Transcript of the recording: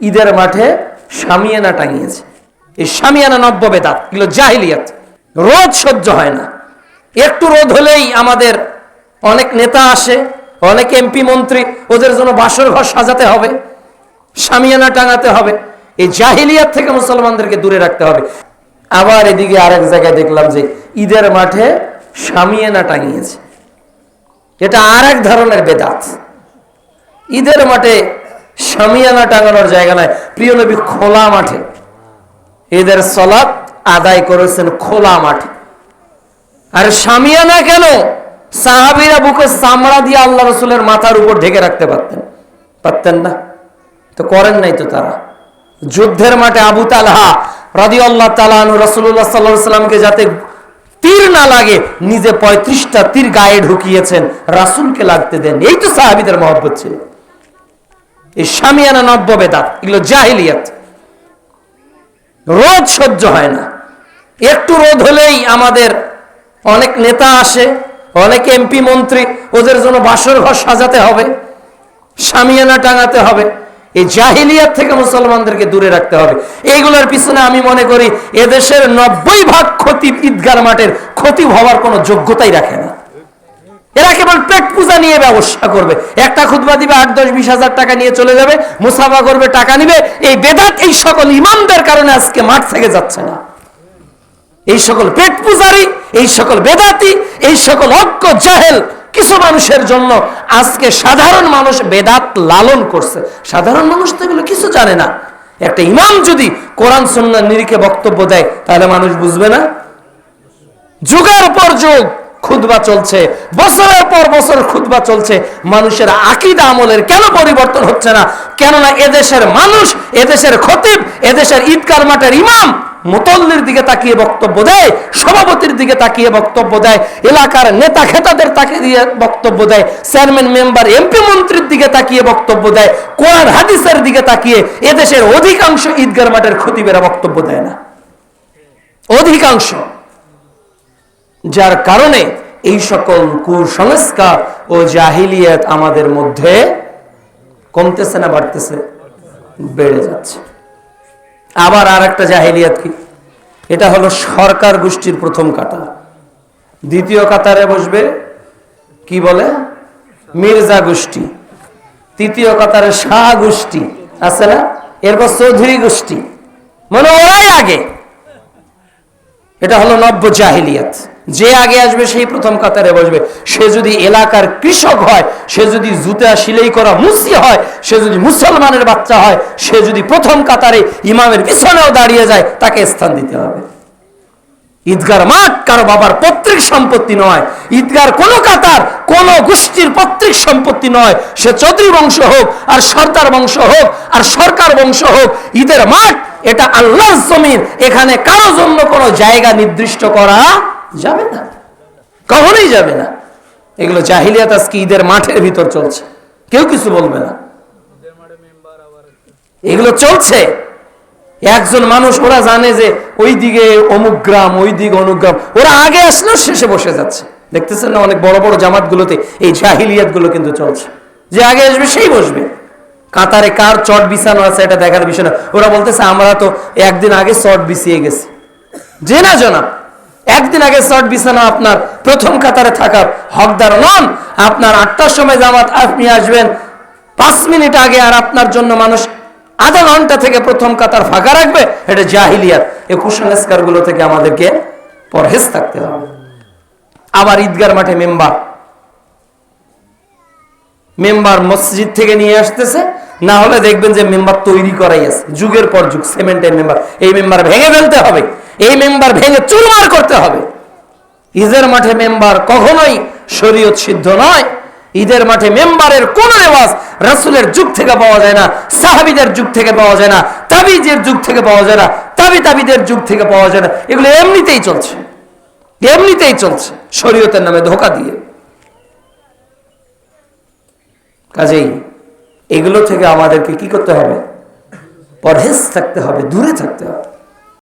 ঈদের মাঠে সামিয়ানা টাঙিয়েছে। এই সামিয়ানা নব্য বেদাত, এগুলো জাহিলিয়াত। রোদ সহ্য হয় না। একটু রোদ হলেই আমাদের অনেক নেতা আসে, অনেক এমপি মন্ত্রী, ওদের জন্য বাসর ঘর সাজাতে হবে সামিয়ানা টাঙাতে হবে। এই জাহিলিয়াত থেকে মুসলমানদেরকে দূরে রাখতে হবে। আবার এদিকে আরেক জায়গায় দেখলাম যে ঈদের মাঠে সামিয়ানা টাঙিয়েছে। এটা আর এক ধরনের বেদাত। ঈদের মাঠে সামিয়ানা টাঙানোর জায়গা নাই। প্রিয় নবী খোলা মাঠে। এদের সলাৎ আদায় করেছেন খোলা মাঠে। আর সামিয়ানা কেন? সাহাবিরা বুকে চামড়া দিয়ে আল্লাহ রসুলের মাথার উপর ঢেকে রাখতে পারতেন। পারতেন না। তো করেন নাই তো তারা। যুদ্ধের মাঠে আবু তালহা রাদি আল্লাহ তালানু রসুল্লাহ সাল্লাহ সাল্লামকে যাতে তীর না লাগে, নিজে পঁয়ত্রিশটা তীর গায়ে ঢুকিয়েছেন, রাসুলকে লাগতে দেন এই তো সাহাবিদের মহব্বত ছিল। এই সামিয়ানা নব্য বেদাত, এগুলো জাহিলিয়াত। রোদ সহ্য হয় না। একটু রোদ হলেই আমাদের অনেক নেতা আসে, অনেক এমপি, মন্ত্রী, ওদের জন্য বাসর ঘর সাজাতে হবে সামিয়ানা টাঙাতে হবে। এই জাহিলিয়াত থেকে মুসলমানদেরকে দূরে রাখতে হবে। এইগুলোর পিছনে আমি মনে করি, এদেশের নব্বই ভাগ ক্ষতি ঈদগার মাঠের ক্ষতি হওয়ার কোনো যোগ্যতাই রাখে না। এরা কেবল পেট পূজা নিয়ে ব্যবসা করবে। একটা খুদবা দিবে আট, দশ, বিশ হাজার টাকা নিয়ে চলে যাবে, মুসাফা করবে, টাকা নিবে। এই বেদাত এই সকল ইমামদের কারণে আজকে মাঠ থেকে যাচ্ছে না। এই সকল পেট পূজারি, এই সকল বেদাতি, এই সকল অজ্ঞ জাহেল, কিছু মানুষের জন্য আজকে সাধারণ মানুষ বেদাত লালন করছে। সাধারণ মানুষ তো এগুলো কিছু জানে না। একটা ইমাম যদি কোরআন সন্ন্যার নিরিখে বক্তব্য দেয়, তাহলে মানুষ বুঝবে না। যুগের পর যুগ খুদবা চলছে। বছরের পর বছর খুদবা চলছে। মানুষের আকিদা আমলের কেন পরিবর্তন হচ্ছে না? কেননা এদেশের মানুষ, এদেশের খতিব, এদেশের ঈদগার মাঠের ইমাম মুতল্লির দিকে তাকিয়ে বক্তব্য দেয়, সভাপতির দিকে তাকিয়ে বক্তব্য দেয়, এলাকার নেতা খেতাদের তাকিয়ে বক্তব্য দেয়, চেয়ারম্যান, মেম্বার, এমপি, মন্ত্রীর দিকে তাকিয়ে বক্তব্য দেয়, কোরআন, হাদিসের দিকে তাকিয়ে এদেশের অধিকাংশ ঈদগার মাঠের খতিবেরা বক্তব্য দেয় না। অধিকাংশ। যার কারণে এই সকল কুসংস্কার ও জাহিলিয়াত আমাদের মধ্যে কমতেছে না, বাড়তেছে, বেড়ে যাচ্ছে। আবার আর একটা জাহিলিয়াত কি? এটা হলো সরকার গোষ্ঠীর প্রথম কাতার। দ্বিতীয় কাতারে বসবে কি বলে? মির্জা গোষ্ঠী। তৃতীয় কাতারে শাহ গোষ্ঠী। আছে না? এরপর চৌধুরী গোষ্ঠী। মানে ওরাই আগে। এটা হলো নব্য জাহিলিয়াত। যে আগে আসবে, সেই প্রথম কাতারে বসবে। সে যদি এলাকার কৃষক হয়, সে যদি জুতা সিলাই করা মুসি হয়, সে যদি মুসলমানের বাচ্চা হয়, সে যদি প্রথম কাতারে ইমামের পিছনেও দাঁড়িয়ে যায়, তাকে স্থান দিতে হবে। ঈদগার মাঠ কারও বাবার পৈতৃক সম্পত্তি নয়। ঈদগার কোন কাতার, কোন গোষ্ঠীর পৈতৃক সম্পত্তি নয়। সে চৌধুরী বংশ হোক, আর সর্দার বংশ হোক, আর সরকার বংশ হোক, ঈদের মাঠ, এটা আল্লাহর জমিন। এখানে কারও জন্য কোনো জায়গা নির্দিষ্ট করা যাবে না। কখনোই যাবে না। এগুলো জাহিলিয়াত আজকে ঈদের মাঠের ভিতর চলছে। কেউ কিছু বলবে না। এগুলো চলছে। একজন মানুষ ওরা জানে যে ওই দিকে অমুক গ্রাম, ওই দিকে অমুক গ্রাম। ওরা আগে আসলেও শেষে বসে যাচ্ছে। দেখতেছেন না অনেক বড় বড় জামাত গুলোতে এই জাহিলিয়াতগুলো কিন্তু চলছে। যে আগে আসবে সেই বসবে। কাতারে কার চট বিছানো আছে এটা দেখার বিষয় না। ওরা বলতেছে, আমরা তো একদিন আগে চট বিছিয়ে গেছি। যে না জানা একদিন আগে চট বিছানো আপনার প্রথম কাতারে থাকার হকদার নন। আপনার আটটার সময় জামাত আপনি আসবেন। পাঁচ মিনিট আগে আর আপনার জন্য মানুষ আধা ঘণ্টা থেকে প্রথম কাতার ফাঁকা রাখবে, এটা জাহিলিয়াত। এই কুসংস্কারগুলো থেকে আমাদেরকে পরহেজ থাকতে হবে। আবার ঈদগার মাঠে মেম্বার। মেম্বার মসজিদ থেকে নিয়ে আসতেছে, না হলে দেখবেন যে মেম্বার তৈরি করাই আছে। যুগের পর যুগ সিমেন্টের মেম্বার। এই মেম্বার ভেঙে ফেলতে হবে। এই মেম্বার ভেঙে চুরমার করতে হবে। ঈদের মাঠে মেম্বার কখনোই শরীয়ত সিদ্ধ নয়। ঈদের মাঠে মেম্বারের কোন রেওয়াজ রাসুলের যুগ থেকে পাওয়া যায় না, সাহাবিদের যুগ থেকে পাওয়া যায় না তাবিজের যুগ থেকে পাওয়া যায় না, তাবি তাবিদের যুগ থেকে পাওয়া যায় না। এগুলো এমনিতেই চলছে। এমনিতেই চলছে শরীয়তের নামে ধোকা দিয়ে। কাজেই এগুলো থেকে আমাদেরকে কি করতে হবে? পরহেজ থাকতে হবে, দূরে থাকতে হবে।